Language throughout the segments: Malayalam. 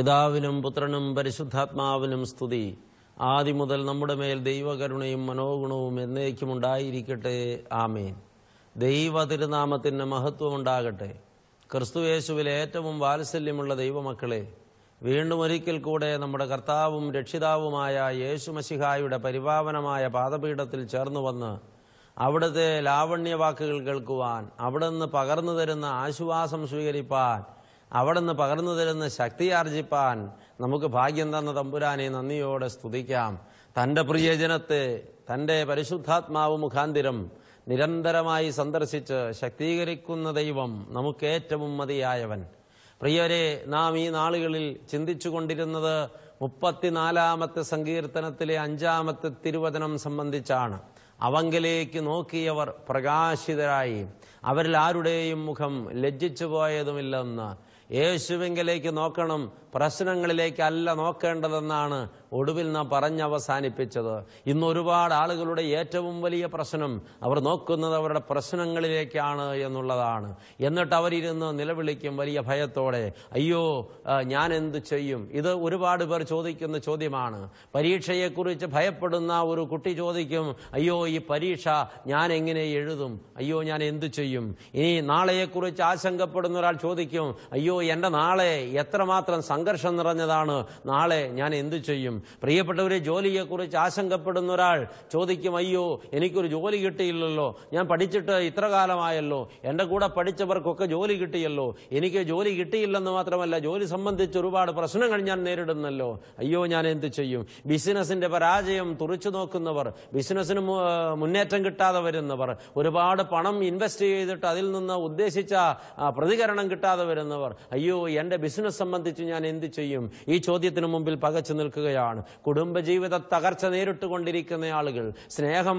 പിതാവിനും പുത്രനും പരിശുദ്ധാത്മാവിനും സ്തുതി. ആദ്യം മുതൽ നമ്മുടെ മേൽ ദൈവകരുണയും മനോഗുണവും എന്നേക്കും ഉണ്ടായിരിക്കട്ടെ. ആമേൻ. ദൈവ തിരുനാമത്തിന് മഹത്വമുണ്ടാകട്ടെ ക്രിസ്തുയേശുവിലെ ഏറ്റവും വാത്സല്യമുള്ള ദൈവമക്കളെ വീണ്ടും ഒരിക്കൽ കൂടെ നമ്മുടെ കർത്താവും രക്ഷിതാവുമായ യേശുമശിഹായുടെ പരിപാവനമായ പാദപീഠത്തിൽ ചേർന്നു വന്ന് അവിടുത്തെ ലാവണ്യവാക്കുകൾ കേൾക്കുവാൻ അവിടുന്ന് പകർന്നു തരുന്ന ആശ്വാസം സ്വീകരിപ്പാൻ അവിടുന്ന് പകർന്നു തരുന്ന ശക്തി ആർജിപ്പാൻ നമുക്ക് ഭാഗ്യം തന്ന തമ്പുരാനെ നന്ദിയോടെ സ്തുതിക്കാം. തന്റെ പ്രിയജനത്തെ തന്റെ പരിശുദ്ധാത്മാവ് മുഖാന്തിരം നിരന്തരമായി സന്ദർശിച്ച് ശക്തീകരിക്കുന്ന ദൈവം നമുക്കേറ്റവും മതിയായവൻ. പ്രിയരെ നാം ഈ നാളുകളിൽ ചിന്തിച്ചു കൊണ്ടിരുന്നത് മുപ്പത്തിനാലാമത്തെ സങ്കീർത്തനത്തിലെ അഞ്ചാമത്തെ തിരുവചനം സംബന്ധിച്ചാണ്. അവങ്കിലേക്ക് നോക്കിയവർ പ്രകാശിതരായി. അവരിൽ ആരുടെയും മുഖം ലജ്ജിച്ചു പോയതുമില്ലെന്ന് യേശുവിങ്കിലേക്ക് നോക്കണം. പ്രശ്നങ്ങളിലേക്കല്ല നോക്കേണ്ടതെന്നാണ് ഒടുവിൽ നാം പറഞ്ഞവസാനിപ്പിച്ചത്. ഇന്ന് ഒരുപാട് ആളുകളുടെ ഏറ്റവും വലിയ പ്രശ്നം അവർ നോക്കുന്നത് അവരുടെ പ്രശ്നങ്ങളിലേക്കാണ് എന്നുള്ളതാണ്. എന്നിട്ട് അവരിരുന്ന് നിലവിളിക്കും വലിയ ഭയത്തോടെ അയ്യോ ഞാൻ എന്ത് ചെയ്യും? ഇത് ഒരുപാട് പേർ ചോദിക്കുന്ന ചോദ്യമാണ്. പരീക്ഷയെക്കുറിച്ച് ഭയപ്പെടുന്ന ഒരു കുട്ടി ചോദിക്കും അയ്യോ ഈ പരീക്ഷ ഞാൻ എങ്ങനെ എഴുതും? അയ്യോ ഞാൻ എന്തു ചെയ്യും? ഇനി നാളെയെക്കുറിച്ച് ആശങ്കപ്പെടുന്ന ഒരാൾ ചോദിക്കും അയ്യോ എന്റെ നാളെ എത്രമാത്രം സംഘർഷം നിറഞ്ഞതാണ്. നാളെ ഞാൻ എന്തു ചെയ്യും? പ്രിയപ്പെട്ടവരെ ജോലിയെക്കുറിച്ച് ആശങ്കപ്പെടുന്ന ഒരാൾ ചോദിക്കും അയ്യോ എനിക്കൊരു ജോലി കിട്ടിയില്ലല്ലോ. ഞാൻ പഠിച്ചിട്ട് ഇത്ര കാലമായല്ലോ. എന്റെ കൂടെ പഠിച്ചവർക്കൊക്കെ ജോലി കിട്ടിയല്ലോ. എനിക്ക് ജോലി കിട്ടിയില്ലെന്ന് മാത്രമല്ല ജോലി സംബന്ധിച്ച് ഒരുപാട് പ്രശ്നങ്ങൾ ഞാൻ നേരിടുന്നല്ലോ. അയ്യോ ഞാൻ എന്ത് ചെയ്യും? ബിസിനസിന്റെ പരാജയം തുറച്ചു നോക്കുന്നവർ ബിസിനസ്സിന് മുന്നേറ്റം കിട്ടാതെ വരുന്നവർ ഒരുപാട് പണം ഇൻവെസ്റ്റ് ചെയ്തിട്ട് അതിൽ നിന്ന് ഉദ്ദേശിച്ച പ്രതികരണം കിട്ടാതെ വരുന്നവർ അയ്യോ എന്റെ ബിസിനസ് സംബന്ധിച്ച് ഞാൻ എന്ത് ചെയ്യും ഈ ചോദ്യത്തിന് മുമ്പിൽ പകച്ചു നിൽക്കുകയാണ്. കുടുംബജീവിത തകർച്ച നേരിട്ടുകൊണ്ടിരിക്കുന്ന ആളുകൾ സ്നേഹം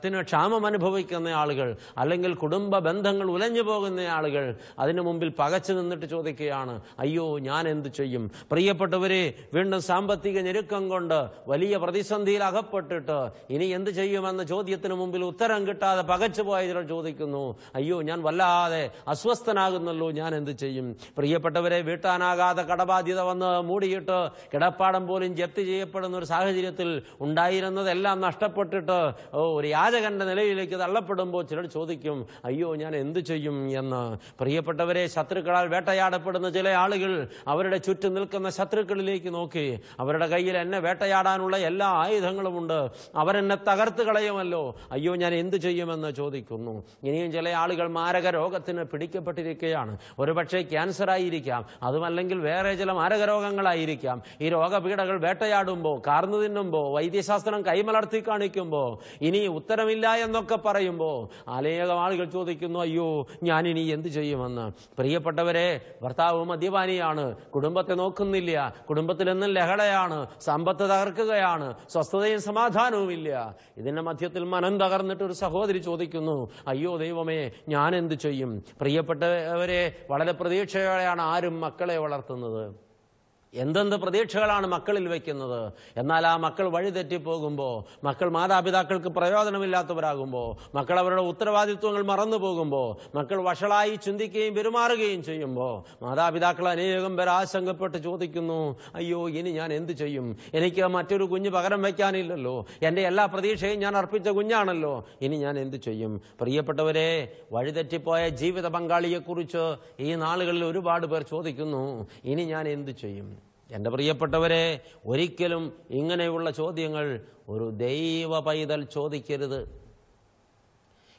ത്തിന് ക്ഷാമം അനുഭവിക്കുന്ന ആളുകൾ അല്ലെങ്കിൽ കുടുംബ ബന്ധങ്ങൾ ഉലഞ്ഞു പോകുന്ന ആളുകൾ അതിനു മുമ്പിൽ പകച്ചു നിന്നിട്ട് ചോദിക്കുകയാണ് അയ്യോ ഞാൻ എന്ത് ചെയ്യും? പ്രിയപ്പെട്ടവരെ വീണ്ടും സാമ്പത്തിക ഞെരുക്കം കൊണ്ട് വലിയ പ്രതിസന്ധിയിൽ അകപ്പെട്ടിട്ട് ഇനി എന്ത് ചെയ്യുമെന്ന ചോദ്യത്തിന് മുമ്പിൽ ഉത്തരം കിട്ടാതെ പകച്ചു പോയതിൽ ചോദിക്കുന്നു അയ്യോ ഞാൻ വല്ലാതെ അസ്വസ്ഥനാകുന്നല്ലോ ഞാൻ എന്ത് ചെയ്യും? പ്രിയപ്പെട്ടവരെ വീട്ടാനാകാതെ കടബാധ്യത വന്ന് മൂടിയിട്ട് കിടപ്പാടം പോലും ജപ്തി ചെയ്യപ്പെടുന്ന ഒരു സാഹചര്യത്തിൽ ഉണ്ടായിരുന്നതെല്ലാം നഷ്ടപ്പെട്ടിട്ട് ഒരു യാചകന്റെ നിലയിലേക്ക് തള്ളപ്പെടുമ്പോൾ ചിലർ ചോദിക്കും അയ്യോ ഞാൻ എന്തു ചെയ്യും? എന്ന്. പ്രിയപ്പെട്ടവരെ ശത്രുക്കളാൽ വേട്ടയാടപ്പെടുന്ന ചില ആളുകൾ അവരുടെ ചുറ്റും നിൽക്കുന്ന ശത്രുക്കളിലേക്ക് നോക്കി അവരുടെ കയ്യിൽ എന്നെ വേട്ടയാടാനുള്ള എല്ലാ ആയുധങ്ങളും ആയുധങ്ങളുമുണ്ട് അവരെന്നെ തകർത്ത് കളയുമല്ലോ. അയ്യോ ഞാൻ എന്ത് ചെയ്യുമെന്ന്? ചോദിക്കുന്നു. ഇനിയും ചില ആളുകൾ മാരക രോഗത്തിന് പിടിക്കപ്പെട്ടിരിക്കുകയാണ്. ഒരുപക്ഷെ ക്യാൻസർ ആയിരിക്കാം അതുമല്ലെങ്കിൽ വേറെ ചില മാരകരോഗങ്ങളായിരിക്കാം. ഈ രോഗപീഠകൾ വേട്ടയാടുമ്പോൾ കാർന്നു തിന്നുമ്പോൾ വൈദ്യശാസ്ത്രം കൈമലർത്തി കാണിക്കുമ്പോൾ ഇനി ഉത്തരമില്ല എന്നൊക്കെ പറയുമ്പോൾ അനേകം ആളുകൾ ചോദിക്കുന്നു അയ്യോ ഞാൻ ഇനി എന്ത് ചെയ്യുമെന്ന്? പ്രിയപ്പെട്ടവരെ ഭർത്താവ് മദ്യപാനിയാണ്. കുടുംബത്തെ നോക്കുന്നില്ല. കുടുംബത്തിൽ നിന്നും ലഹളയാണ്. സമ്പത്ത് തകർക്കുകയാണ്. സ്വസ്ഥതയും സമാധാനവും ഇല്ല. ഇതിന്റെ മധ്യത്തിൽ മനം തകർന്നിട്ട് ഒരു സഹോദരി ചോദിക്കുന്നു അയ്യോ ദൈവമേ ഞാൻ എന്ത് ചെയ്യും? പ്രിയപ്പെട്ടവരെ വളരെ പ്രതീക്ഷയോടെയാണ് ആരും മക്കളെ വളർത്തുന്നത്. എന്തെന്ത് പ്രതീക്ഷകളാണ് മക്കളിൽ വയ്ക്കുന്നത്? എന്നാൽ ആ മക്കൾ വഴിതെറ്റിപ്പോകുമ്പോൾ മക്കൾ മാതാപിതാക്കൾക്ക് പ്രയോജനമില്ലാത്തവരാകുമ്പോൾ മക്കൾ അവരുടെ ഉത്തരവാദിത്വങ്ങൾ മറന്നു പോകുമ്പോൾ മക്കൾ വഷളായി ചിന്തിക്കുകയും പെരുമാറുകയും ചെയ്യുമ്പോൾ മാതാപിതാക്കൾ അനേകം പേർ ആശങ്കപ്പെട്ട് ചോദിക്കുന്നു അയ്യോ ഇനി ഞാൻ എന്ത് ചെയ്യും? എനിക്ക് മറ്റൊരു കുഞ്ഞ് പകരം വയ്ക്കാനില്ലല്ലോ. എന്റെ എല്ലാ പ്രതീക്ഷയും ഞാൻ അർപ്പിച്ച കുഞ്ഞാണല്ലോ. ഇനി ഞാൻ എന്ത് ചെയ്യും? പ്രിയപ്പെട്ടവരെ വഴിതെറ്റിപ്പോയ ജീവിത പങ്കാളിയെക്കുറിച്ച് ഈ നാളുകളിൽ ഒരുപാട് പേർ ചോദിക്കുന്നു ഇനി ഞാൻ എന്ത് ചെയ്യും? എന്റെ പ്രിയപ്പെട്ടവരെ ഒരിക്കലും ഇങ്ങനെയുള്ള ചോദ്യങ്ങൾ ഒരു ദൈവ പൈതൽ ചോദിക്കരുത്.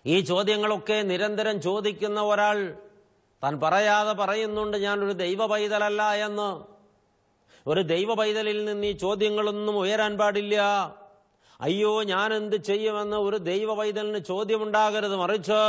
ഈ ചോദ്യങ്ങളൊക്കെ നിരന്തരം ചോദിക്കുന്ന ഒരാൾ താൻ പറയാതെ പറയുന്നുണ്ട് ഞാനൊരു ദൈവ പൈതലല്ല എന്ന്. ഒരു ദൈവ പൈതലിൽ നിന്ന് ഈ ചോദ്യങ്ങളൊന്നും ഉയരാൻ പാടില്ല. അയ്യോ ഞാൻ എന്ത് ചെയ്യുമെന്ന് ഒരു ദൈവ പൈതലിന് ചോദ്യമുണ്ടാകരുത് മറിച്ച്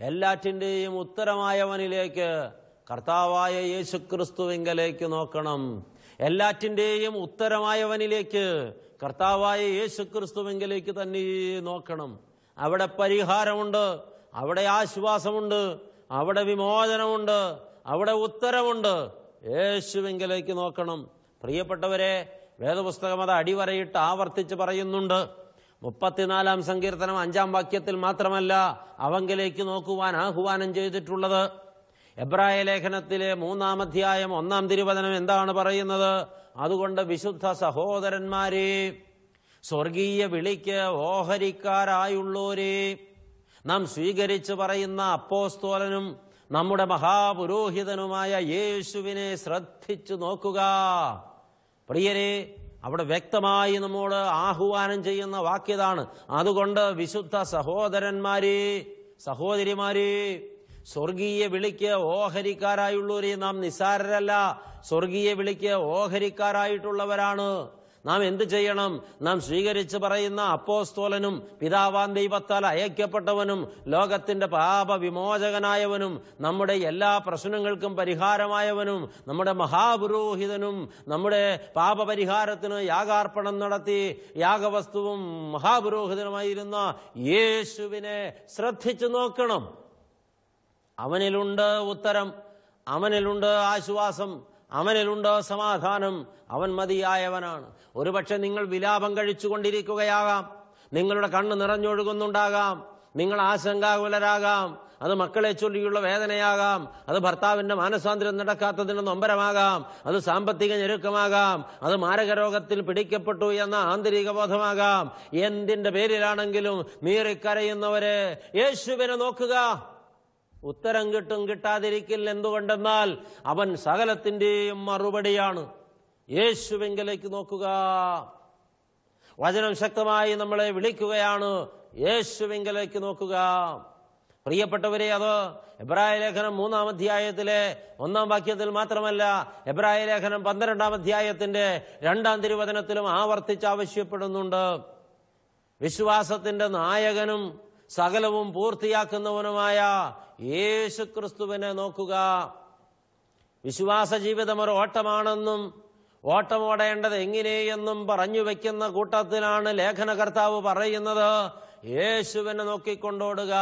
എല്ലാറ്റിന്റെയും ഉത്തരമായവനിലേക്ക് കർത്താവായ യേശു ക്രിസ്തുവിങ്കലേക്ക് നോക്കണം. എല്ലാറ്റിന്റെയും ഉത്തരമായവനിലേക്ക് കർത്താവായ യേശു ക്രിസ്തുവെങ്കിലേക്ക് തന്നെ നോക്കണം. അവിടെ പരിഹാരമുണ്ട് അവിടെ ആശ്വാസമുണ്ട് അവിടെ വിമോചനമുണ്ട് അവിടെ ഉത്തരമുണ്ട്. യേശുവെങ്കിലേക്ക് നോക്കണം. പ്രിയപ്പെട്ടവരെ വേദപുസ്തകം അത് അടിവരയിട്ട് ആവർത്തിച്ച് പറയുന്നുണ്ട്. മുപ്പത്തിനാലാം സങ്കീർത്തനം അഞ്ചാം വാക്യത്തിൽ മാത്രമല്ല അവങ്കിലേക്ക് നോക്കുവാൻ ആഹ്വാനം ചെയ്തിട്ടുള്ളത്. എബ്രായ ലേഖനത്തിലെ മൂന്നാം അധ്യായം ഒന്നാം തിരുവചനം എന്താണ് പറയുന്നത്? അതുകൊണ്ട് വിശുദ്ധ സഹോദരന്മാരെ സ്വർഗീയ വിളിക്ക് ഓഹരിക്കാരായുള്ളോരേ നാം സ്വീകരിച്ചു പറയുന്ന അപ്പോസ്തോലനും നമ്മുടെ മഹാപുരോഹിതനുമായ യേശുവിനെ ശ്രദ്ധിച്ചു നോക്കുക. പ്രിയരെ അവിടെ വ്യക്തമായി നമ്മോട് ആഹ്വാനം ചെയ്യുന്ന വാക്യതാണ്. അതുകൊണ്ട് വിശുദ്ധ സഹോദരന്മാരെ സഹോദരിമാരെ സ്വർഗീയ വിളിക്ക് ഓഹരിക്കാരായുള്ളവരെ നാം നിസാരരല്ല. സ്വർഗീയ വിളിക്ക് ഓഹരിക്കാരായിട്ടുള്ളവരാണ്. നാം എന്ത് ചെയ്യണം? നാം സ്വീകരിച്ച് പറയുന്ന അപ്പോസ്തോലനും പിതാവാൻ ദൈവത്താൽ അയക്കപ്പെട്ടവനും ലോകത്തിന്റെ പാപവിമോചകനായവനും നമ്മുടെ എല്ലാ പ്രശ്നങ്ങൾക്കും പരിഹാരമായവനും നമ്മുടെ മഹാപുരോഹിതനും നമ്മുടെ പാപപരിഹാരത്തിന് യാഗാർപ്പണം നടത്തി യാഗവസ്തുവും മഹാപുരോഹിതനുമായിരുന്ന യേശുവിനെ ശ്രദ്ധിച്ചു നോക്കണം. അവനിലുണ്ട് ഉത്തരം അവനിലുണ്ട് ആശ്വാസം അവനിലുണ്ട് സമാധാനം. അവൻ മതിയായവനാണ്. ഒരുപക്ഷെ നിങ്ങൾ വിലാപം കഴിച്ചുകൊണ്ടിരിക്കുകയാകാം. നിങ്ങളുടെ കണ്ണ് നിറഞ്ഞൊഴുകുന്നുണ്ടാകാം. നിങ്ങൾ ആശങ്കാകുലരാകാം. അത് മക്കളെ ചൊല്ലിയുള്ള വേദനയാകാം. അത് ഭർത്താവിന്റെ മാനസാന്തരം നടക്കാത്തതിന്റെ നൊമ്പരമാകാം. അത് സാമ്പത്തിക ഞെരുക്കമാകാം. അത് മാരകരോഗത്തിൽ പിടിക്കപ്പെട്ടു എന്ന ആന്തരിക ബോധമാകാം. എന്തിന്റെ പേരിലാണെങ്കിലും നീറിക്കരയുന്നവരെ യേശുവിനെ നോക്കുക. ഉത്തരം കിട്ടും കിട്ടാതിരിക്കില്ല എന്തുകൊണ്ടെന്നാൽ അവൻ സകലത്തിന്റെയും മറുപടിയാണ്. യേശുവെങ്കിലേക്ക് നോക്കുക. വചനം ശക്തമായി നമ്മളെ വിളിക്കുകയാണ്. യേശുവെങ്കിലേക്ക് നോക്കുക. പ്രിയപ്പെട്ടവരെ അത് എബ്രായ ലേഖനം മൂന്നാം അധ്യായത്തിലെ ഒന്നാം വാക്യത്തിൽ മാത്രമല്ല എബ്രായ ലേഖനം പന്ത്രണ്ടാം അധ്യായത്തിന്റെ രണ്ടാം തിരുവചനത്തിലും ആവർത്തിച്ച് ആവശ്യപ്പെടുന്നുണ്ട്. വിശ്വാസത്തിന്റെ നായകനും സകലവും പൂർത്തിയാക്കുന്നവനുമായ യേശു ക്രിസ്തുവിനെ നോക്കുക. വിശ്വാസ ജീവിതം ഒരു ഓട്ടമാണെന്നും ഓട്ടമോടേണ്ടത് എങ്ങനെയെന്നും പറഞ്ഞു വെക്കുന്ന കൂട്ടത്തിലാണ് ലേഖനകർത്താവ് പറയുന്നത്. യേശുവിനെ നോക്കിക്കൊണ്ടോടുക.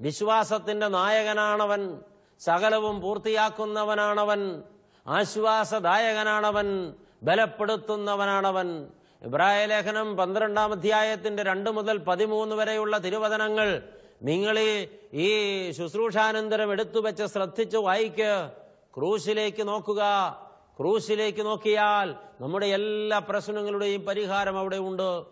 വിശ്വാസത്തിന്റെ നായകനാണവൻ സകലവും പൂർത്തിയാക്കുന്നവനാണവൻ ആശ്വാസദായകനാണവൻ ബലപ്പെടുത്തുന്നവനാണവൻ ഇബ്രായ ലേഖനം പന്ത്രണ്ടാം അധ്യായത്തിന്റെ രണ്ട് മുതൽ പതിമൂന്ന് വരെയുള്ള തിരുവചനങ്ങൾ നിങ്ങൾ ഈ ശുശ്രൂഷാനന്തരം എടുത്തു വെച്ച് ശ്രദ്ധിച്ച് വായിക്ക്. ക്രൂശിലേക്ക് നോക്കുക. ക്രൂശിലേക്ക് നോക്കിയാൽ നമ്മുടെ എല്ലാ പ്രശ്നങ്ങളുടെയും പരിഹാരം അവിടെ ഉണ്ട്.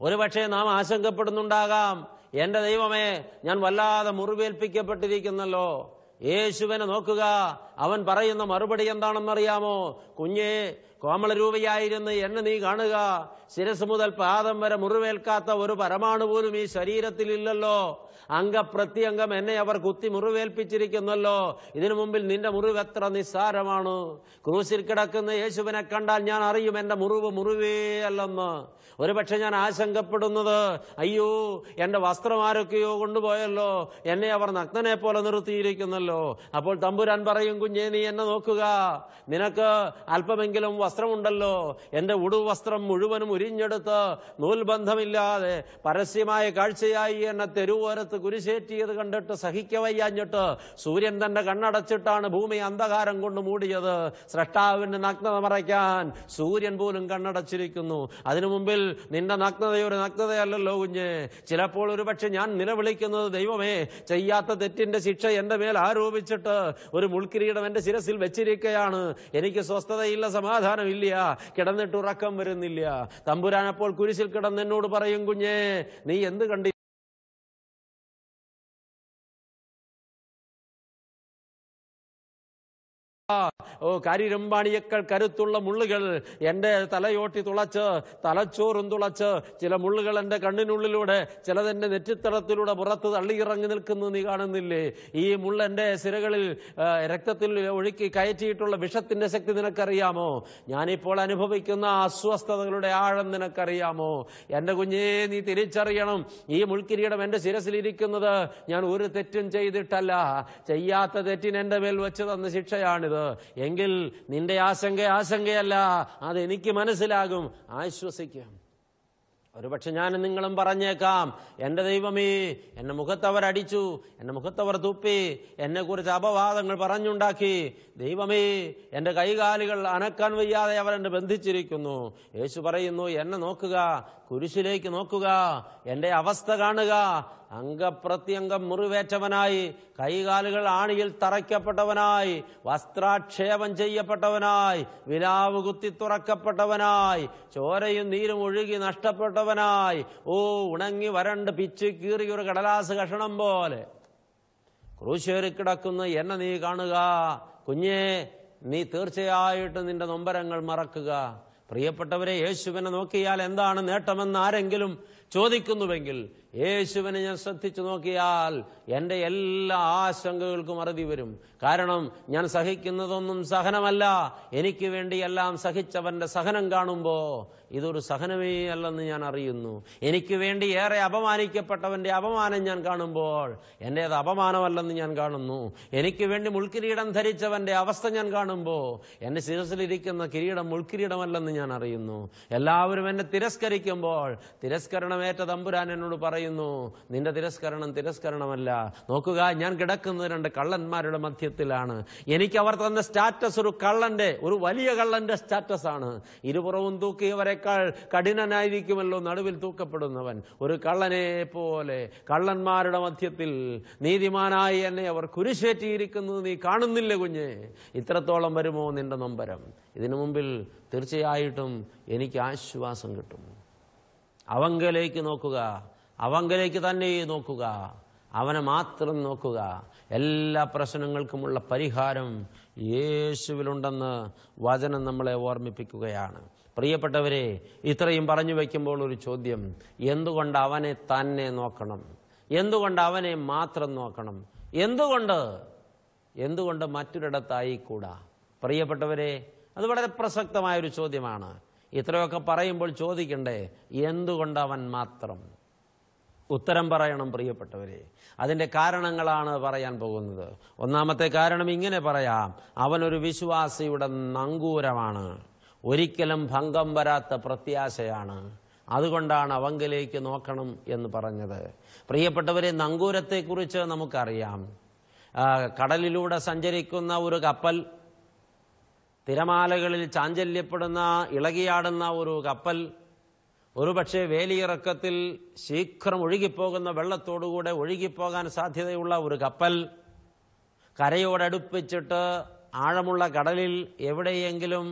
ഒരുപക്ഷെ നാം ആശങ്കപ്പെടുന്നുണ്ടാകാം. എന്റെ ദൈവമേ ഞാൻ വല്ലാതെ മുറിവേൽപ്പിക്കപ്പെട്ടിരിക്കുന്നല്ലോ. യേശുവിനെ നോക്കുക. അവൻ പറയുന്ന മറുപടി എന്താണെന്നറിയാമോ? കുഞ്ഞേ കോമളരൂപയായിരുന്ന് എന്നെ നീ കാണുക. ശിരസ് മുതൽ പാദം വരെ മുറിവേൽക്കാത്ത ഒരു പരമാണു പോലും ഈ ശരീരത്തിലില്ലല്ലോ. അംഗപ്രത്യംഗം എന്നെ അവർ കുത്തി മുറിവേൽപ്പിച്ചിരിക്കുന്നല്ലോ. ഇതിനു മുമ്പിൽ നിന്റെ മുറിവ് എത്ര നിസ്സാരമാണ്. ക്രൂശിൽ കിടക്കുന്ന യേശുവിനെ കണ്ടാൽ ഞാൻ അറിയും എന്റെ മുറിവ് മുറിവേ അല്ലെന്ന്. ഒരുപക്ഷെ ഞാൻ ആശങ്കപ്പെടുന്നത് അയ്യോ എന്റെ വസ്ത്രം ആരൊക്കെയോ കൊണ്ടുപോയല്ലോ. എന്നെ അവർ നഗ്നനെ പോലെ നിർത്തിയിരിക്കുന്നല്ലോ. അപ്പോൾ തമ്പുരാൻ പറയും കുഞ്ഞേ നീ എന്നെ നോക്കുക. നിനക്ക് അല്പമെങ്കിലും വസ്ത്രമുണ്ടല്ലോ. എന്റെ ഉടു വസ്ത്രം മുഴുവനും ഉരിഞ്ഞെടുത്ത് നൂൽബന്ധമില്ലാതെ പരസ്യമായ കാഴ്ചയായി എന്നെ തെരുവോരത്ത് കുരിശേറ്റിയത് കണ്ടിട്ട് സഹിക്കവയ്യാഞ്ഞിട്ട് സൂര്യൻ തന്റെ കണ്ണടച്ചിട്ടാണ് ഭൂമി അന്ധകാരം കൊണ്ട് മൂടിയത്. സ്രഷ്ടാവിന്റെ നഗ്നത മറയ്ക്കാൻ സൂര്യൻ പോലും കണ്ണടച്ചിരിക്കുന്നു. അതിനു മുമ്പിൽ നിന്റെ നഗ്നതയൊരു നഗ്നതയല്ലല്ലോ കുഞ്ഞ്. ചിലപ്പോൾ ഒരുപക്ഷെ ഞാൻ നിലവിളിക്കുന്നത് ദൈവമേ ചെയ്യാത്ത തെറ്റിന്റെ ശിക്ഷ എന്റെ മേൽ ആരോപിച്ചിട്ട് ഒരു മുൾക്കിരീടം എന്റെ ശിരസിൽ വെച്ചിരിക്കുകയാണ് എനിക്ക് സ്വസ്ഥതയില്ല സമാധാനമില്ല കിടന്നിട്ട് ഉറക്കം വരുന്നില്ല. തമ്പുരാൻ അപ്പോൾ കുരിശിൽ കിടന്ന് എന്നോട് പറയും കുഞ്ഞേ നീ എന്ത് കണ്ടി ഓ കരിരമ്പാണിയേക്കാൾ കരുത്തുള്ള മുള്ളുകൾ എന്റെ തലയോട്ടി തുളച്ച് തലച്ചോറും തുളച്ച് ചില മുള്ളുകൾ എന്റെ കണ്ണിനുള്ളിലൂടെ ചിലതെന്റെ നെറ്റിത്തടത്തിലൂടെ പുറത്ത് തള്ളിയിറങ്ങി നിൽക്കുന്നു നീ കാണുന്നില്ലേ? ഈ മുള്ള എന്റെ സിരകളിൽ രക്തത്തിൽ ഒഴുക്കി കയറ്റിയിട്ടുള്ള വിഷത്തിന്റെ ശക്തി നിനക്കറിയാമോ? ഞാനിപ്പോൾ അനുഭവിക്കുന്ന അസ്വസ്ഥതകളുടെ ആഴം നിനക്കറിയാമോ? എന്റെ കുഞ്ഞേ നീ തിരിച്ചറിയണം. ഈ മുൾക്കിരീടം എന്റെ ശിരസിലിരിക്കുന്നത് ഞാൻ ഒരു തെറ്റും ചെയ്തിട്ടല്ല. ചെയ്യാത്ത തെറ്റിന് എന്റെ മേൽ വെച്ച് തന്ന ശിക്ഷയാണിത്. എങ്കിൽ നിന്റെ ആശങ്ക ആശങ്കയല്ല അതെനിക്ക് മനസ്സിലാകും. ആശ്വസിക്കാം. ഒരുപക്ഷെ ഞാൻ നിങ്ങളും പറഞ്ഞേക്കാം എന്റെ ദൈവമേ എന്നെ മുഖത്തവർ അടിച്ചു എന്നെ മുഖത്തവർ തുപ്പി എന്നെ കുറിച്ച് അപവാദങ്ങൾ പറഞ്ഞുണ്ടാക്കി. ദൈവമേ എന്റെ കൈകാലുകൾ അനക്കാൻ വയ്യാതെ അവർ എന്നെ ബന്ധിച്ചിരിക്കുന്നു. യേശു പറയുന്നു എന്നെ നോക്കുക കുരിശിലേക്ക് നോക്കുക എന്റെ അവസ്ഥ കാണുക അംഗപ്രത്യംഗം മുറിവേറ്റവനായി കൈകാലുകൾ ആണിയിൽ തറയ്ക്കപ്പെട്ടവനായി വസ്ത്രാക്ഷേപം ചെയ്യപ്പെട്ടവനായി വിലാവ് കുത്തി തുറക്കപ്പെട്ടവനായി ചോരയും നീരും ഒഴുകി നഷ്ടപ്പെട്ടവനായി ഓ ഉണങ്ങി വരണ്ട് പിച്ച് കീറിയൊരു കടലാസ് കഷണം പോലെ. ക്രൂശേറി കിടക്കുന്ന എന്നെ നീ കാണുക. കുഞ്ഞേ നീ തീർച്ചയായിട്ടും നിന്റെ നൊമ്പരങ്ങൾ മറക്കുക. പ്രിയപ്പെട്ടവരെ യേശുവിനെ നോക്കിയാൽ എന്താണ് നേട്ടമെന്ന് ആരെങ്കിലും ചോദിക്കുന്നുവെങ്കിൽ യേശുവിനെ ഞാൻ ശ്രദ്ധിച്ചു നോക്കിയാൽ എന്റെ എല്ലാ ആശങ്കകൾക്കും അറുതി വരും. കാരണം ഞാൻ സഹിക്കുന്നതൊന്നും സഹനമല്ല. എനിക്ക് വേണ്ടി എല്ലാം സഹിച്ചവന്റെ സഹനം കാണുമ്പോൾ ഇതൊരു സഹനമേ അല്ലെന്ന് ഞാൻ അറിയുന്നു. എനിക്ക് വേണ്ടി ഏറെ അപമാനിക്കപ്പെട്ടവന്റെ അപമാനം ഞാൻ കാണുമ്പോൾ എന്റേത് അപമാനമല്ലെന്ന് ഞാൻ കാണുന്നു. എനിക്ക് വേണ്ടി മുൾക്കിരീടം ധരിച്ചവന്റെ അവസ്ഥ ഞാൻ കാണുമ്പോൾ എന്റെ ശിരസിലിരിക്കുന്ന കിരീടം മുൾക്കിരീടമല്ലെന്ന് ഞാൻ അറിയുന്നു. എല്ലാവരും എന്നെ തിരസ്കരിക്കുമ്പോൾ തിരസ്കരണമേറ്റ തമ്പുരാൻ എന്നോട് പറയുന്നു നിന്റെ തിരസ്കരണം തിരസ്കരണമല്ല. നോക്കുക ഞാൻ കിടക്കുന്നത് രണ്ട് കള്ളന്മാരുടെ മധ്യത്തിലാണ്. എനിക്ക് അവർ തന്ന സ്റ്റാറ്റസ് ഒരു കള്ളന്റെ ഒരു വലിയ കള്ളന്റെ സ്റ്റാറ്റസ് ആണ് ഇരുപുറവും തൂക്കിയവരെക്കാൾ കഠിനനായിരിക്കുമല്ലോ നടുവിൽ തൂക്കപ്പെടുന്നവൻ. ഒരു കള്ളനെ പോലെ കള്ളന്മാരുടെ മധ്യത്തിൽ നീതിമാനായി എന്നെ അവർ കുരിശേറ്റിയിരിക്കുന്നത് നീ കാണുന്നില്ല കുഞ്ഞ്. ഇത്രത്തോളം വരുമോ നിന്റെ നൊമ്പരം? ഇതിനു മുമ്പിൽ തീർച്ചയായിട്ടും എനിക്ക് ആശ്വാസം കിട്ടും. അവങ്കലേക്ക് നോക്കുക. അവങ്കലേക്ക് തന്നെ നോക്കുക. അവനെ മാത്രം നോക്കുക. എല്ലാ പ്രശ്നങ്ങൾക്കുമുള്ള പരിഹാരം യേശുവിലുണ്ടെന്ന് വചനം നമ്മളെ ഓർമ്മിപ്പിക്കുകയാണ്. പ്രിയപ്പെട്ടവരെ ഇത്രയും പറഞ്ഞു വയ്ക്കുമ്പോൾ ഒരു ചോദ്യം. എന്തുകൊണ്ട് അവനെ തന്നെ നോക്കണം? എന്തുകൊണ്ട് അവനെ മാത്രം നോക്കണം? എന്തുകൊണ്ട്? എന്തുകൊണ്ട് മറ്റൊരിടത്തായി കൂടാ പ്രിയപ്പെട്ടവരെ അത് വളരെ പ്രസക്തമായ ഒരു ചോദ്യമാണ്. ഇത്രയൊക്കെ പറയുമ്പോൾ ചോദിക്കണ്ടേ എന്തുകൊണ്ട് അവൻ മാത്രം? ഉത്തരം പറയണം പ്രിയപ്പെട്ടവരെ. അതിന്റെ കാരണങ്ങളാണ് പറയാൻ പോകുന്നത്. ഒന്നാമത്തെ കാരണം ഇങ്ങനെ പറയാം. അവനൊരു വിശ്വാസിയുടെ നങ്കൂരമാണ്. ഒരിക്കലും ഭംഗം വരാത്ത പ്രത്യാശയാണ്. അതുകൊണ്ടാണ് അവങ്കിലേക്ക് നോക്കണം എന്ന് പറഞ്ഞത്. പ്രിയപ്പെട്ടവരെ നങ്കൂരത്തെക്കുറിച്ച് നമുക്കറിയാം. കടലിലൂടെ സഞ്ചരിക്കുന്ന ഒരു കപ്പൽ തിരമാലകളിൽ ചാഞ്ചല്യപ്പെടുന്ന ഇളകിയാടുന്ന ഒരു കപ്പൽ ഒരുപക്ഷെ വേലിയിറക്കത്തിൽ ശീഘ്രം ഒഴുകിപ്പോകുന്ന വെള്ളത്തോടുകൂടെ ഒഴുകിപ്പോകാൻ സാധ്യതയുള്ള ഒരു കപ്പൽ കരയോടടുപ്പിച്ചിട്ട് ആഴമുള്ള കടലിൽ എവിടെയെങ്കിലും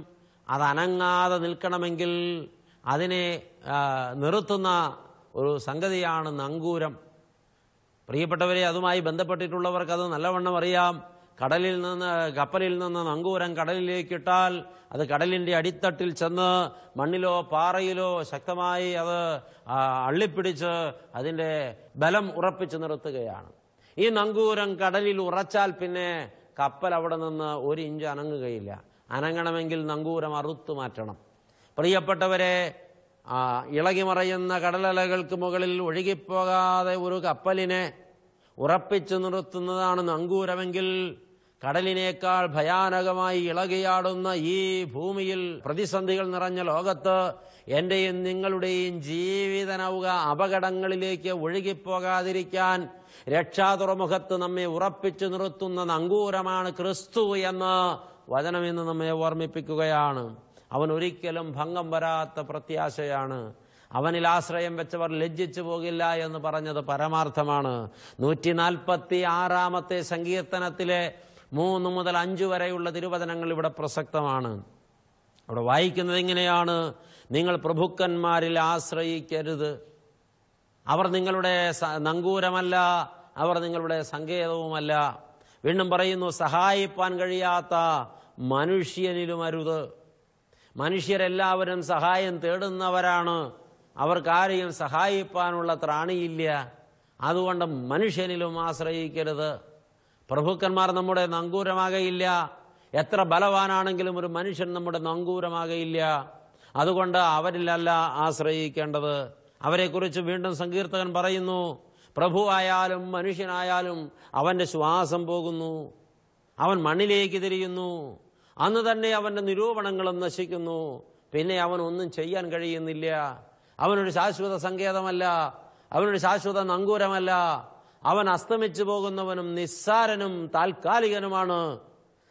അത് അനങ്ങാതെ നിൽക്കണമെങ്കിൽ അതിനെ നിർത്തുന്ന ഒരു സംഗതിയാണ് നങ്കൂരം. പ്രിയപ്പെട്ടവരെ അതുമായി ബന്ധപ്പെട്ടിട്ടുള്ളവർക്ക് അത് നല്ലവണ്ണം അറിയാം. കടലിൽ നിന്ന് കപ്പലിൽ നിന്ന് നങ്കൂരം കടലിലേക്ക് ഇട്ടാൽ അത് കടലിന്റെ അടിത്തട്ടിൽ ചെന്ന് മണ്ണിലോ പാറയിലോ ശക്തമായി അത് അള്ളിപ്പിടിച്ച് അതിന്റെ ബലം ഉറപ്പിച്ചു നിർത്തുകയാണ്. ഈ നങ്കൂരം കടലിൽ ഉറച്ചാൽ പിന്നെ കപ്പൽ അവിടെ നിന്ന് ഒരു ഇഞ്ച് അനങ്ങുകയില്ല. അനങ്ങണമെങ്കിൽ നങ്കൂരം അറുത്തു മാറ്റണം. പ്രിയപ്പെട്ടവരെ ഇളകി ഇളകിമറയുന്ന കടലലകൾക്ക് മുകളിൽ ഒഴുകിപ്പോകാതെ ഒരു കപ്പലിനെ ഉറപ്പിച്ചു നിർത്തുന്നതാണ് നങ്കൂരമെങ്കിൽ കടലിനേക്കാൾ ഭയാനകമായി ഇളകിയാടുന്ന ഈ ഭൂമിയിൽ പ്രതിസന്ധികൾ നിറഞ്ഞ ലോകത്ത് എന്റെയും നിങ്ങളുടെയും ജീവിതനൗക അപകടങ്ങളിലേക്ക് ഒഴുകിപ്പോകാതിരിക്കാൻ രക്ഷാതുറമുഖത്ത് നമ്മെ ഉറപ്പിച്ചു നിർത്തുന്ന നങ്കൂരമാണ് ക്രിസ്തു എന്ന് വചനം ഇന്ന് നമ്മെ ഓർമ്മിപ്പിക്കുകയാണ്. അവൻ ഒരിക്കലും ഭംഗം വരാത്ത പ്രത്യാശയാണ്. അവനിൽ ആശ്രയം വെച്ചവർ ലജ്ജിച്ചു പോകില്ല എന്ന് പറഞ്ഞത് പരമാർത്ഥമാണ്. നൂറ്റി നാൽപ്പത്തി ആറാമത്തെ സങ്കീർത്തനത്തിലെ മൂന്ന് മുതൽ അഞ്ചു വരെയുള്ള തിരുവചനങ്ങൾ ഇവിടെ പ്രസക്തമാണ്. അവിടെ വായിക്കുന്നത് ഇങ്ങനെയാണ്. നിങ്ങൾ പ്രഭുക്കന്മാരിൽ ആശ്രയിക്കരുത്. അവർ നിങ്ങളുടെ നങ്കൂരമല്ല. അവർ നിങ്ങളുടെ സങ്കേതവുമല്ല. വീണ്ടും പറയുന്നു സഹായിപ്പാൻ കഴിയാത്ത മനുഷ്യനിലും അരുത് മനുഷ്യരെല്ലാവരും സഹായം തേടുന്നവരാണ്. അവർക്കാരെയും സഹായിപ്പാനുള്ള ത്രാണിയില്ല. അതുകൊണ്ട് മനുഷ്യനിലും ആശ്രയിക്കരുത്. പ്രഭുക്കന്മാർ നമ്മുടെ നങ്കൂരമാകയില്ല. എത്ര ബലവാനാണെങ്കിലും ഒരു മനുഷ്യൻ നമ്മുടെ നങ്കൂരമാകയില്ല. അതുകൊണ്ട് അവരിലല്ല ആശ്രയിക്കേണ്ടത്. അവരെക്കുറിച്ച് വീണ്ടും സങ്കീർത്തകൻ പറയുന്നു പ്രഭുവായാലും മനുഷ്യനായാലും അവന്റെ ശ്വാസം പോകുന്നു. അവൻ മണ്ണിലേക്ക് തിരിയുന്നു. അന്ന് തന്നെ അവന്റെ നിരൂപണങ്ങളും നശിക്കുന്നു. പിന്നെ അവൻ ഒന്നും ചെയ്യാൻ കഴിയുന്നില്ല. അവനൊരു ശാശ്വത സങ്കേതമല്ല. അവനൊരു ശാശ്വത നങ്കൂരമല്ല. അവൻ അസ്തമിച്ചു പോകുന്നവനും നിസ്സാരനും താൽക്കാലികനുമാണ്.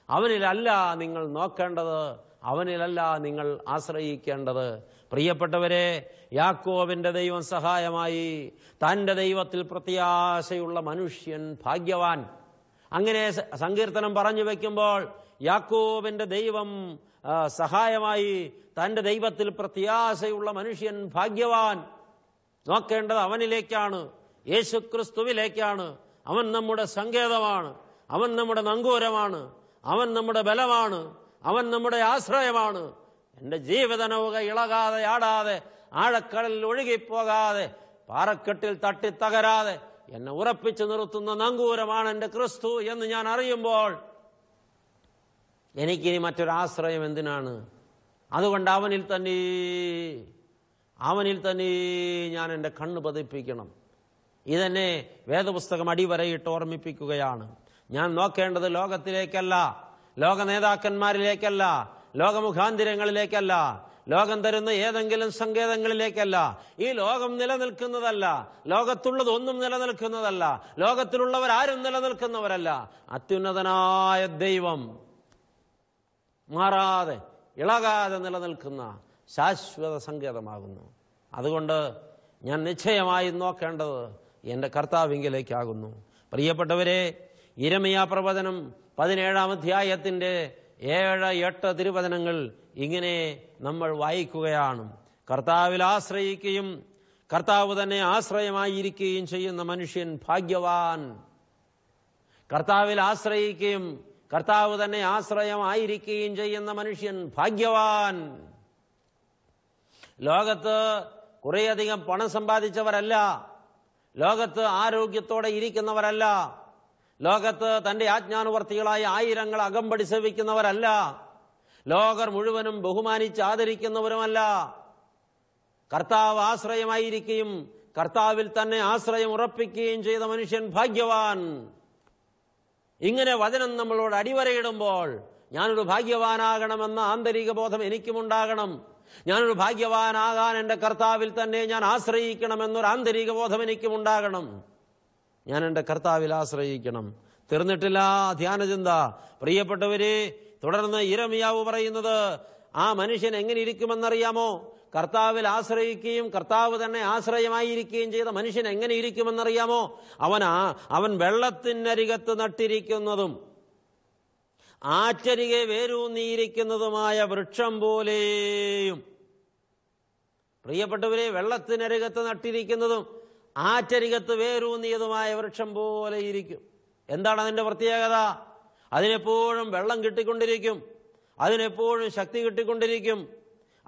അവനിലല്ല നിങ്ങൾ നോക്കേണ്ടത്. അവനിലല്ല നിങ്ങൾ ആശ്രയിക്കേണ്ടത്. പ്രിയപ്പെട്ടവരെ യാക്കോവിന്റെ ദൈവം സഹായമായി തന്റെ ദൈവത്തിൽ പ്രത്യാശയുള്ള മനുഷ്യൻ ഭാഗ്യവാൻ. അങ്ങനെ സങ്കീർത്തനം പറഞ്ഞു വെക്കുമ്പോൾ യാക്കോബിന്റെ ദൈവം സഹായമായി തന്റെ ദൈവത്തിൽ പ്രത്യാശയുള്ള മനുഷ്യൻ ഭാഗ്യവാൻ. നോക്കേണ്ടത് അവനിലേക്കാണ് യേശു ക്രിസ്തുവിലേക്കാണ് അവൻ നമ്മുടെ സങ്കേതമാണ് അവൻ നമ്മുടെ നങ്കൂരമാണ് അവൻ നമ്മുടെ ബലമാണ് അവൻ നമ്മുടെ ആശ്രയമാണ്. എന്റെ ജീവിതനൗക ഇളകാതെ ആടാതെ ആഴക്കടലിൽ ഒഴുകിപ്പോകാതെ പാറക്കെട്ടിൽ തട്ടിത്തകരാതെ എന്നെ ഉറപ്പിച്ചു നിർത്തുന്ന നങ്കൂരമാണ് എന്റെ ക്രിസ്തു എന്ന് ഞാൻ അറിയുമ്പോൾ എനിക്കിനി മറ്റൊരാശ്രയം എന്തിനാണ്? അതുകൊണ്ട് അവനിൽ തന്നെ അവനിൽ തന്നെ ഞാൻ എന്റെ കണ്ണ് പതിപ്പിക്കണം. ഇതെന്നെ വേദപുസ്തകം അടിവരയിട്ട് ഓർമ്മിപ്പിക്കുകയാണ്. ഞാൻ നോക്കേണ്ടത് ലോകത്തിലേക്കല്ല ലോക നേതാക്കന്മാരിലേക്കല്ല ലോകമുഖാന്തിരങ്ങളിലേക്കല്ല ലോകം തരുന്ന ഏതെങ്കിലും സങ്കേതങ്ങളിലേക്കല്ല. ഈ ലോകം നിലനിൽക്കുന്നതല്ല. ലോകത്തുള്ളതൊന്നും നിലനിൽക്കുന്നതല്ല. ലോകത്തിലുള്ളവരാരും നിലനിൽക്കുന്നവരല്ല. അത്യുന്നതനായ ദൈവം മാറാതെ ഇളകാതെ നിലനിൽക്കുന്ന ശാശ്വത സങ്കേതമാകുന്നു. അതുകൊണ്ട് ഞാൻ നിശ്ചയമായി നോക്കേണ്ടത് എന്റെ കർത്താവിങ്കിലേക്കാകുന്നു പ്രിയപ്പെട്ടവരെ ഇരമയാ പ്രവചനം പതിനേഴാം അധ്യായത്തിന്റെ ഏഴ് എട്ട് തിരുവചനങ്ങൾ ഇങ്ങനെ നമ്മൾ വായിക്കുകയാണ്. കർത്താവിൽ ആശ്രയിക്കുകയും കർത്താവ് തന്നെ ആശ്രയമായിരിക്കുകയും ചെയ്യുന്ന മനുഷ്യൻ ഭാഗ്യവാൻ. കർത്താവിൽ ആശ്രയിക്കുകയും കർത്താവ് തന്നെ ആശ്രയമായിരിക്കുകയും ചെയ്യുന്ന മനുഷ്യൻ ഭാഗ്യവാൻ. ലോകത്ത് കുറേയധികം പണം സമ്പാദിച്ചവരല്ല. ലോകത്ത് ആരോഗ്യത്തോടെ ഇരിക്കുന്നവരല്ല. ലോകത്ത് തന്റെ ആജ്ഞാനുവർത്തികളായ ആയിരങ്ങൾ അകമ്പടി സേവിക്കുന്നവരല്ല. ലോകർ മുഴുവനും ബഹുമാനിച്ച് ആദരിക്കുന്നവരുമല്ല. കർത്താവ് ആശ്രയമായിരിക്കുകയും കർത്താവിൽ തന്നെ ആശ്രയം ഉറപ്പിക്കുകയും ചെയ്ത മനുഷ്യൻ ഭാഗ്യവാൻ. ഇങ്ങനെ വചനം നമ്മളോട് അടിവരയിടുമ്പോൾ ഞാനൊരു ഭാഗ്യവാനാകണമെന്ന ആന്തരിക ബോധം എനിക്കുമുണ്ടാകണം. ഞാനൊരു ഭാഗ്യവാനാകാൻ എന്റെ കർത്താവിൽ തന്നെ ഞാൻ ആശ്രയിക്കണമെന്നൊരു ആന്തരിക ബോധം എനിക്കുമുണ്ടാകണം. ഞാൻ എന്റെ കർത്താവിൽ ആശ്രയിക്കണം. തീർന്നിട്ടില്ല ധ്യാനചിന്ത. പ്രിയപ്പെട്ടവരെ തുടർന്ന് ഇരമിയാവ് പറയുന്നത് ആ മനുഷ്യൻ എങ്ങനെ ഇരിക്കുമെന്നറിയാമോ കർത്താവിൽ ആശ്രയിക്കുകയും കർത്താവ് തന്നെ ആശ്രയമായിരിക്കുകയും ചെയ്ത മനുഷ്യൻ എങ്ങനെ ഇരിക്കുമെന്നറിയാമോ അവനാ അവൻ വെള്ളത്തിനരികത്ത് നട്ടിരിക്കുന്നതും ആറ്റരികെ വേരൂന്നിയിരിക്കുന്നതുമായ വൃക്ഷം പോലെയും. പ്രിയപ്പെട്ടവരെ വെള്ളത്തിനരികത്ത് നട്ടിരിക്കുന്നതും ആറ്റരികത്ത് വേരൂന്നിയതുമായ വൃക്ഷം പോലെ ഇരിക്കും. എന്താണ് അതിന്റെ പ്രത്യേകത? അതിനെപ്പോഴും വെള്ളം കിട്ടിക്കൊണ്ടിരിക്കും. അതിനെപ്പോഴും ശക്തി കിട്ടിക്കൊണ്ടിരിക്കും.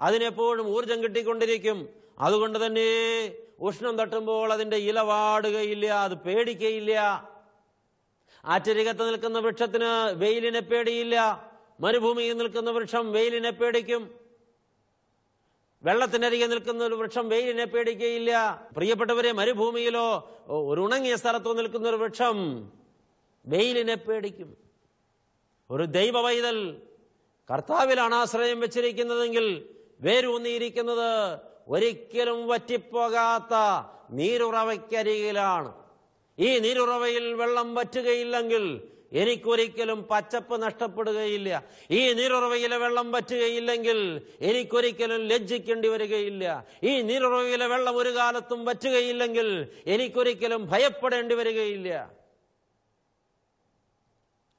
അതിനെപ്പോഴും ഊർജം കിട്ടിക്കൊണ്ടിരിക്കും. അതുകൊണ്ട് തന്നെ ഉഷ്ണം തട്ടുമ്പോൾ അതിന്റെ ഇല വാടുകയില്ല അത് പേടിക്കയില്ല. ആറ്റരികത്ത് നിൽക്കുന്ന വൃക്ഷത്തിന് വെയിലിനെ പേടിയില്ല. മരുഭൂമിയിൽ നിൽക്കുന്ന വൃക്ഷം വെയിലിനെ പേടിക്കും. വെള്ളത്തിനരികെ നിൽക്കുന്ന ഒരു വൃക്ഷം വെയിലിനെ പേടിക്കുകയില്ല പ്രിയപ്പെട്ടവരെ മരുഭൂമിയിലോ ഒരു ഉണങ്ങിയ സ്ഥലത്തോ നിൽക്കുന്ന ഒരു വൃക്ഷം വെയിലിനെ പേടിക്കും. ഒരു ദൈവ പൈതൽ കർത്താവിലാണ് ആശ്രയം വെച്ചിരിക്കുന്നതെങ്കിൽ വേരൂന്നിയിരിക്കുന്നത് ഒരിക്കലും വറ്റിപ്പോകാത്ത നീരുറവയ്ക്കരികിലാണ്. ഈ നീരുറവയിൽ വെള്ളം വറ്റുകയില്ലെങ്കിൽ എനിക്കൊരിക്കലും പച്ചപ്പ് നഷ്ടപ്പെടുകയില്ല. ഈ നീരുറവയിലെ വെള്ളം വറ്റുകയില്ലെങ്കിൽ എനിക്കൊരിക്കലും ലജ്ജിക്കേണ്ടി വരികയില്ല. ഈ നീരുറവയിലെ വെള്ളം ഒരു കാലത്തും വറ്റുകയില്ലെങ്കിൽ എനിക്കൊരിക്കലും ഭയപ്പെടേണ്ടി വരികയില്ല.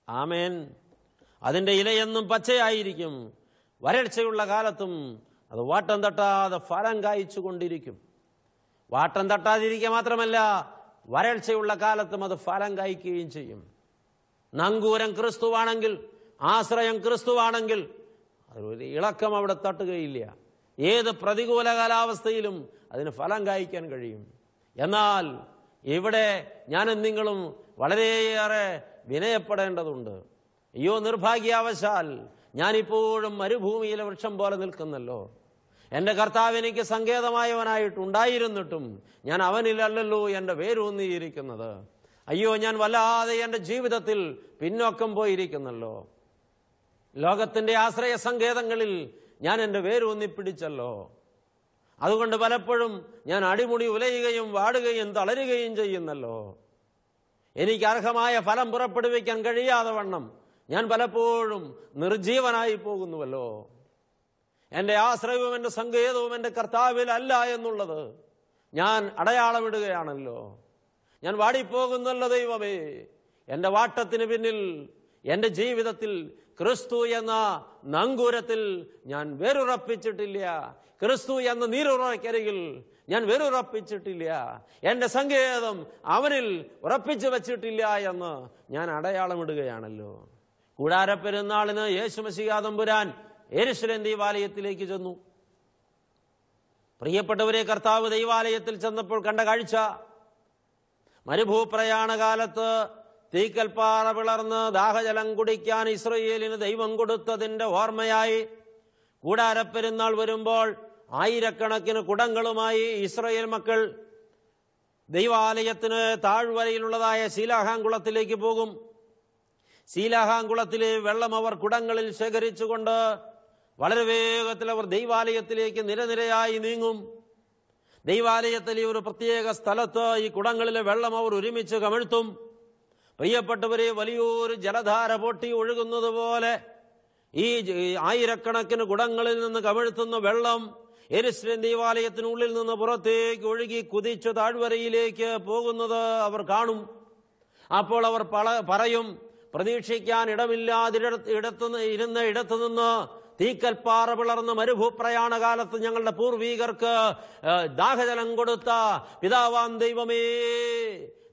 ആമേൻ. അതിന്റെ ഇലയെന്നും പച്ചയായിരിക്കും. വരൾച്ചയുള്ള കാലത്തും അത് വാട്ടം തട്ടാതെ ഫലം കായ്ച്ചു കൊണ്ടിരിക്കും വാട്ടം തട്ടാതിരിക്കുക മാത്രമല്ല വരൾച്ചയുള്ള കാലത്തും അത് ഫലം കായ്ക്കുകയും ചെയ്യും. നങ്കൂരം ക്രിസ്തുവാണെങ്കിൽ ആശ്രയം ക്രിസ്തുവാണെങ്കിൽ അതൊരു ഇളക്കം അവിടെ തട്ടുകയില്ല. ഏത് പ്രതികൂല കാലാവസ്ഥയിലും അതിന് ഫലം കായ്ക്കാൻ കഴിയും. എന്നാൽ ഇവിടെ ഞാനും നിങ്ങളും വളരെയേറെ വിനയപ്പെടേണ്ടതുണ്ട്. അയ്യോ നിർഭാഗ്യാവശാൽ ഞാനിപ്പോഴും മരുഭൂമിയിലെ വൃക്ഷം പോലെ നിൽക്കുന്നല്ലോ. എന്റെ കർത്താവ് എനിക്ക് സങ്കേതമായവനായിട്ടുണ്ടായിരുന്നിട്ടും ഞാൻ അവനിലല്ലല്ലോ എന്റെ വേരൂന്നിയിരിക്കുന്നത് അയ്യോ ഞാൻ വല്ലാതെ എന്റെ ജീവിതത്തിൽ പിന്നോക്കം പോയിരിക്കുന്നല്ലോ. ലോകത്തിന്റെ ആശ്രയ സങ്കേതങ്ങളിൽ ഞാൻ എന്റെ വേരൂന്നി പിടിച്ചല്ലോ അതുകൊണ്ട് പലപ്പോഴും ഞാൻ അടിമുടി ഉലയുകയും വാടുകയും തളരുകയും ചെയ്യുന്നല്ലോ. എനിക്ക് അർഹമായ ഫലം പുറപ്പെടുവിക്കാൻ കഴിയാതെ വണ്ണം ഞാൻ പലപ്പോഴും നിർജീവനായി പോകുന്നുവല്ലോ. എന്റെ ആശ്രയവും എന്റെ സങ്കേതവും എന്റെ കർത്താവിലല്ല എന്നുള്ളത് ഞാൻ അടയാളമിടുകയാണല്ലോ. ഞാൻ വാടിപ്പോകുന്നല്ലോ ദൈവമേ. എന്റെ വാട്ടത്തിന് പിന്നിൽ എന്റെ ജീവിതത്തിൽ ക്രിസ്തു എന്ന നങ്കൂരത്തിൽ ഞാൻ വേറുറപ്പിച്ചിട്ടില്ല ക്രിസ്തു എന്ന നീരുറക്കരികിൽ ഞാൻ വേറുറപ്പിച്ചിട്ടില്ല എന്റെ സങ്കേതം അവനിൽ ഉറപ്പിച്ചു വച്ചിട്ടില്ല എന്ന് ഞാൻ അടയാളമിടുകയാണല്ലോ. കൂടാര പെരുന്നാളിന് യേശുമസിയാതമ്പുരാൻ എരുശലേം ദൈവാലയത്തിലേക്ക് ചെന്നു. പ്രിയപ്പെട്ടവരെ കർത്താവ് ദൈവാലയത്തിൽ ചെന്നപ്പോൾ കണ്ട കാഴ്ച. മരുഭൂപ്രയാണ കാലത്ത് തീക്കൽപ്പാറ പിളർന്ന് ദാഹജലം കുടിക്കാൻ ഇസ്രയേലിന് ദൈവം കൊടുത്തതിന്റെ ഓർമ്മയായി. കൂടാരപ്പെരുന്നാൾ വരുമ്പോൾ ആയിരക്കണക്കിന് കുടങ്ങളുമായി ഇസ്രയേൽ മക്കൾ ദൈവാലയത്തിന് താഴ്വരയിലുള്ളതായ ശീലാഹാംകുളത്തിലേക്ക് പോകും. ശീലാഹാങ്കുളത്തിലെ വെള്ളം അവർ കുടങ്ങളിൽ ശേഖരിച്ചുകൊണ്ട് വളരെ വേഗത്തിൽ അവർ ദൈവാലയത്തിലേക്ക് നിരനിരയായി നീങ്ങും. ദൈവാലയത്തിലെ ഒരു പ്രത്യേക സ്ഥലത്ത് ഈ കുടങ്ങളിലെ വെള്ളം അവർ ഒരുമിച്ച് കമിഴ്ത്തും. പ്രിയപ്പെട്ടവരെ വലിയൊരു ജലധാര പൊട്ടി ഒഴുകുന്നത് പോലെ ഈ ആയിരക്കണക്കിന് കുടങ്ങളിൽ നിന്ന് കമിഴ്ത്തുന്ന വെള്ളം എരിശ്രീൻ ദൈവാലയത്തിനുള്ളിൽ നിന്ന് പുറത്തേക്ക് ഒഴുകി കുതിച്ചു താഴ്വരയിലേക്ക് പോകുന്നത് അവർ കാണും. അപ്പോൾ അവർ പറയും പ്രതീക്ഷിക്കാൻ ഇടമില്ലാതിട ഇടത്തു ഇരുന്ന ഇടത്തു നിന്ന് തീക്കൽപ്പാറ പിളർന്ന മരുഭൂപ്രയാണ കാലത്ത് ഞങ്ങളുടെ പൂർവീകർക്ക് ദാഹജലം കൊടുത്ത പിതാവാം ദൈവമേ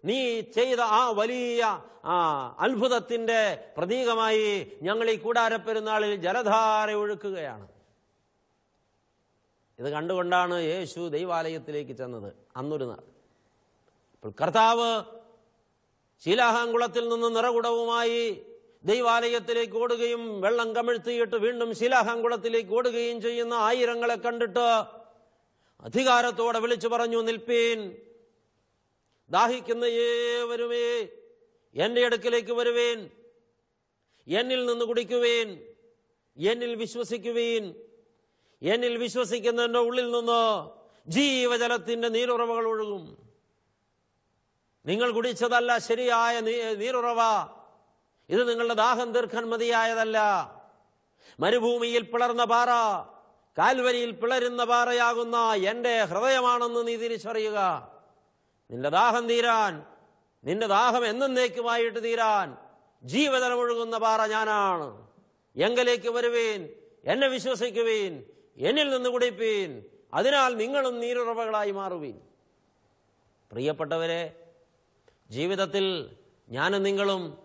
നീ ചെയ്ത ആ വലിയ അത്ഭുതത്തിന്റെ പ്രതീകമായി ഞങ്ങൾ ഈ കൂടാരപ്പെരുന്നാളിൽ ജലധാര ഒഴുക്കുകയാണ്. ഇത് കണ്ടുകൊണ്ടാണ് യേശു ദൈവാലയത്തിലേക്ക് ചെന്നത് അന്നൊരു നാൾ. കർത്താവ് ശീലാഹാങ്കുളത്തിൽ നിന്ന് നിറകുടവുമായി ദൈവാലയത്തിലേക്ക് ഓടുകയും വെള്ളം കമിഴ്ത്തിയിട്ട് വീണ്ടും ശിലാഹാങ്കുളത്തിലേക്ക് ഓടുകയും ചെയ്യുന്ന ആയിരങ്ങളെ കണ്ടിട്ട് അധികാരത്തോടെ വിളിച്ചു പറഞ്ഞു നിൽപ്പീൻ ദാഹിക്കുന്ന ഏവരുമേ എന്റെ അടുക്കിലേക്ക് വരുവേൻ എന്നിൽ നിന്ന് കുടിക്കുവേൻ എന്നിൽ വിശ്വസിക്കുവീൻ എന്നിൽ വിശ്വസിക്കുന്നതിന്റെ ഉള്ളിൽ നിന്ന് ജീവജലത്തിന്റെ നീരുറവകൾ ഒഴുകും. നിങ്ങൾ കുടിച്ചതല്ല ശരിയായ നീരുറവ. ഇത് നിങ്ങളുടെ ദാഹം തീർക്കാൻ മതിയായതല്ല. മരുഭൂമിയിൽ പിളർന്ന പാറ കാൽവരിയിൽ പിളരുന്ന പാറയാകുന്ന എന്റെ ഹൃദയമാണെന്ന് നീ തിരിച്ചറിയുക. നിന്റെ ദാഹം തീരാൻ നിന്റെ ദാഹം എന്നേക്കുമായിട്ട് തീരാൻ ജീവതലമൊഴുകുന്ന പാറ ഞാനാണ്. എങ്കിലേക്ക് വരുവീൻ എന്നെ വിശ്വസിക്കുവീൻ എന്നിൽ നിന്ന് കുടിപ്പീൻ അതിനാൽ നിങ്ങളും നീരുറവകളായി മാറുവീൻ. പ്രിയപ്പെട്ടവരെ ജീവിതത്തിൽ ഞാനും നിങ്ങളും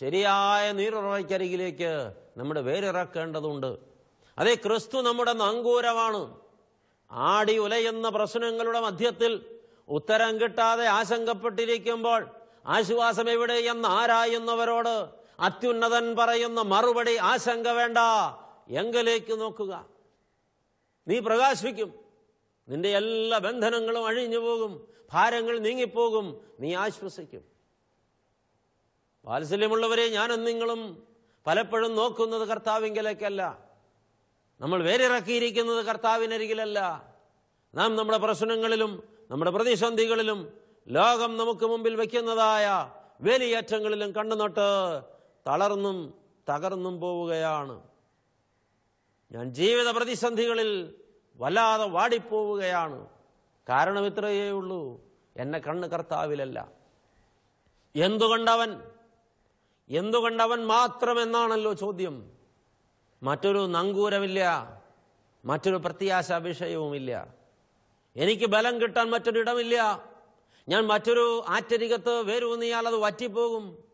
ശരിയായ നീരുറവയ്ക്കരികിലേക്ക് നമ്മുടെ വേരിറക്കേണ്ടതുണ്ട്. അതേ ക്രിസ്തു നമ്മുടെ നങ്കൂരമാണ്. ആടി ഉലയുന്ന പ്രശ്നങ്ങളുടെ മധ്യത്തിൽ ഉത്തരം കിട്ടാതെ ആശങ്കപ്പെട്ടിരിക്കുമ്പോൾ ആശ്വാസം എവിടെ എന്ന് ആരായുന്നവരോട് അത്യുന്നതൻ പറയുന്ന മറുപടി ആശങ്ക വേണ്ട. എങ്കിലേക്ക് നോക്കുക. നീ പ്രകാശിക്കും നിന്റെ എല്ലാ ബന്ധനങ്ങളും അഴിഞ്ഞു പോകും ഭാരങ്ങൾ നീങ്ങിപ്പോകും. നീ ആശ്വസിക്കും. വാത്സല്യമുള്ളവരെ ഞാനും നിങ്ങളും പലപ്പോഴും നോക്കുന്നത് കർത്താവിങ്കലേക്കല്ല. നമ്മൾ വേരിറക്കിയിരിക്കുന്നത് കർത്താവിനരികിലല്ല. നാം നമ്മുടെ പ്രശ്നങ്ങളിലും നമ്മുടെ പ്രതിസന്ധികളിലും ലോകം നമുക്ക് മുമ്പിൽ വയ്ക്കുന്നതായ വേലിയേറ്റങ്ങളിലും കണ്ണുനൊട്ട് തളർന്നും തകർന്നും പോവുകയാണ്. ഞാൻ ജീവിത പ്രതിസന്ധികളിൽ വല്ലാതെ വാടിപ്പോവുകയാണ്. കാരണം ഇത്രയേ ഉള്ളൂ. എന്നെ കണ്ണ് കർത്താവിലല്ല. എന്തുകൊണ്ടവൻ? എന്തുകൊണ്ടവൻ മാത്രമെന്നാണല്ലോ ചോദ്യം. മറ്റൊരു നങ്കൂരമില്ല. മറ്റൊരു പ്രത്യാശ വിഷയവുമില്ല. എനിക്ക് ബലം കിട്ടാൻ മറ്റൊരിടമില്ല. ഞാൻ മറ്റൊരു ആറ്റരികത്ത് വേരൂന്നിയാൽ അത് വറ്റിപ്പോകും.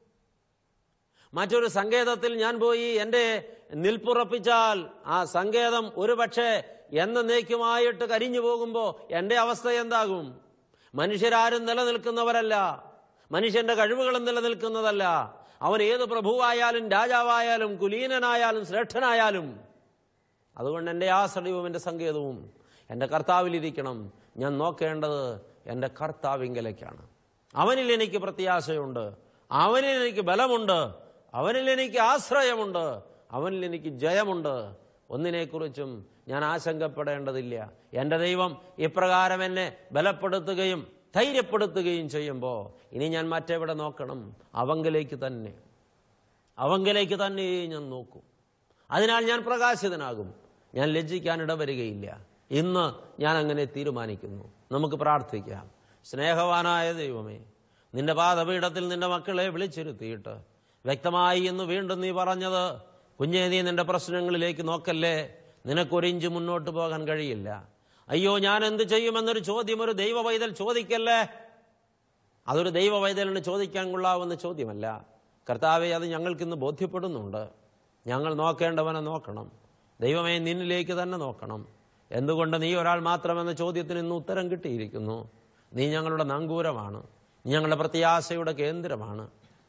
മറ്റൊരു സങ്കേതത്തിൽ ഞാൻ പോയി എന്റെ നിൽപ്പുറപ്പിച്ചാൽ ആ സങ്കേതം ഒരുപക്ഷെ എന്നേക്കുമായിട്ട് കരിഞ്ഞു പോകുമ്പോൾ എന്റെ അവസ്ഥ എന്താകും? മനുഷ്യരാരും നിലനിൽക്കുന്നവരല്ല. മനുഷ്യന്റെ കഴിവുകളും നിലനിൽക്കുന്നതല്ല. അവൻ ഏത് പ്രഭുവായാലും രാജാവായാലും കുലീനനായാലും ശ്രേഷ്ഠനായാലും. അതുകൊണ്ട് എന്റെ ആശ്രയവും എന്റെ സങ്കേതവും എന്റെ കർത്താവിലിരിക്കണം. ഞാൻ നോക്കേണ്ടത് എന്റെ കർത്താവിങ്കലേക്കാണ്. അവനിൽ എനിക്ക് പ്രത്യാശയുണ്ട്. അവനിൽ എനിക്ക് ബലമുണ്ട്. അവനിൽ എനിക്ക് ആശ്രയമുണ്ട്. അവനിൽ എനിക്ക് ജയമുണ്ട്. ഒന്നിനെക്കുറിച്ചും ഞാൻ ആശങ്കപ്പെടേണ്ടതില്ല. എന്റെ ദൈവം ഇപ്രകാരം എന്നെ ബലപ്പെടുത്തുകയും ധൈര്യപ്പെടുത്തുകയും ചെയ്യുമ്പോൾ ഇനി ഞാൻ മറ്റെവിടെ നോക്കണം? അവങ്കിലേക്ക് തന്നെ. അവങ്കിലേക്ക് തന്നെ ഞാൻ നോക്കും. അതിനാൽ ഞാൻ പ്രകാശിതനാകും. ഞാൻ ലജ്ജിക്കാൻ ഇടവരികയില്ല. ഇന്ന് ഞാൻ അങ്ങനെ തീരുമാനിക്കുന്നു. നമുക്ക് പ്രാർത്ഥിക്കാം. സ്നേഹവാനായ ദൈവമേ നിന്റെ പാദപീഠത്തിൽ നിന്റെ മക്കളെ വിളിച്ചിരുത്തിയിട്ട് വ്യക്തമായി ഇന്ന് വീണ്ടും നീ പറഞ്ഞത് കുഞ്ഞേ നീ നിന്റെ പ്രശ്നങ്ങളിലേക്ക് നോക്കല്ലേ? നിനക്കൊരിഞ്ച് മുന്നോട്ട് പോകാൻ കഴിയില്ല. അയ്യോ ഞാൻ എന്ത് ചെയ്യുമെന്നൊരു ചോദ്യം ഒരു ദൈവ പൈതൽ ചോദിക്കല്ലേ? അതൊരു ദൈവ വൈതലിന് ചോദിക്കാൻ കൊള്ളാവുന്ന ചോദ്യമല്ല. കർത്താവെ അത് ഞങ്ങൾക്കിന്ന് ബോധ്യപ്പെടുന്നുണ്ട്. ഞങ്ങൾ നോക്കേണ്ടവനെ നോക്കണം. ദൈവമേ നിന്നിലേക്ക് തന്നെ നോക്കണം. എന്തുകൊണ്ട് നീ ഒരാൾ മാത്രമെന്ന ചോദ്യത്തിന് ഇന്ന് ഉത്തരം കിട്ടിയിരിക്കുന്നു? നീ ഞങ്ങളുടെ നങ്കൂരമാണ്. ഞങ്ങളുടെ പ്രത്യാശയുടെ കേന്ദ്രമാണ്.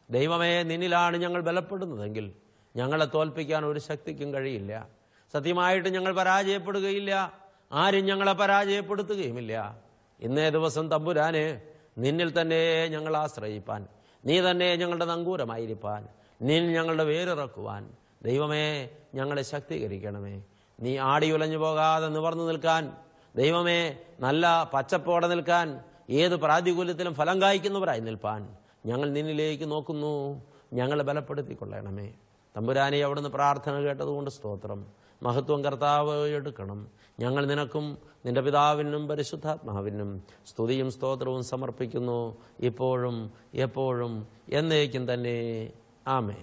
ദൈവമേ നിന്നിലാണ് ഞങ്ങൾ ബലപ്പെടുന്നതെങ്കിൽ ഞങ്ങളെ തോൽപ്പിക്കാൻ ഒരു ശക്തിക്കും കഴിയില്ല. സത്യമായിട്ട് ഞങ്ങൾ പരാജയപ്പെടുകയില്ല. ആരും ഞങ്ങളെ പരാജയപ്പെടുത്തുകയുമില്ല. ഇന്നേ ദിവസം തമ്പുരാന് നിന്നിൽ തന്നെ ഞങ്ങൾ ആശ്രയിപ്പാൻ നീ തന്നെ ഞങ്ങളുടെ നങ്കൂരമായിരിക്കാൻ നീ ഞങ്ങളുടെ വേരിറക്കുവാൻ. ദൈവമേ ഞങ്ങളെ ശക്തീകരിക്കണമേ. നീ ആടി ഉലഞ്ഞു പോകാതെ നിവർന്നു നിൽക്കാൻ. ദൈവമേ നല്ല പച്ചപ്പോടെ നിൽക്കാൻ. ഏത് പ്രാതികൂല്യത്തിലും ഫലം കായ്ക്കുന്നവരായി നിൽപ്പാൻ. ഞങ്ങൾ നിന്നിലേക്ക് നോക്കുന്നു. ഞങ്ങളെ ബലപ്പെടുത്തിക്കൊള്ളണമേ. തമ്പുരാനെ അവിടുന്ന് പ്രാർത്ഥന കേട്ടതുകൊണ്ട് സ്തോത്രം. മഹത്വം കർത്താവ് എടുക്കണം. ഞങ്ങൾ നിനക്കും നിന്റെ പിതാവിനും പരിശുദ്ധാത്മാവിനും സ്തുതിയും സ്തോത്രവും സമർപ്പിക്കുന്നു. ഇപ്പോഴും എപ്പോഴും എന്നേക്കും തന്നെ. ആമേ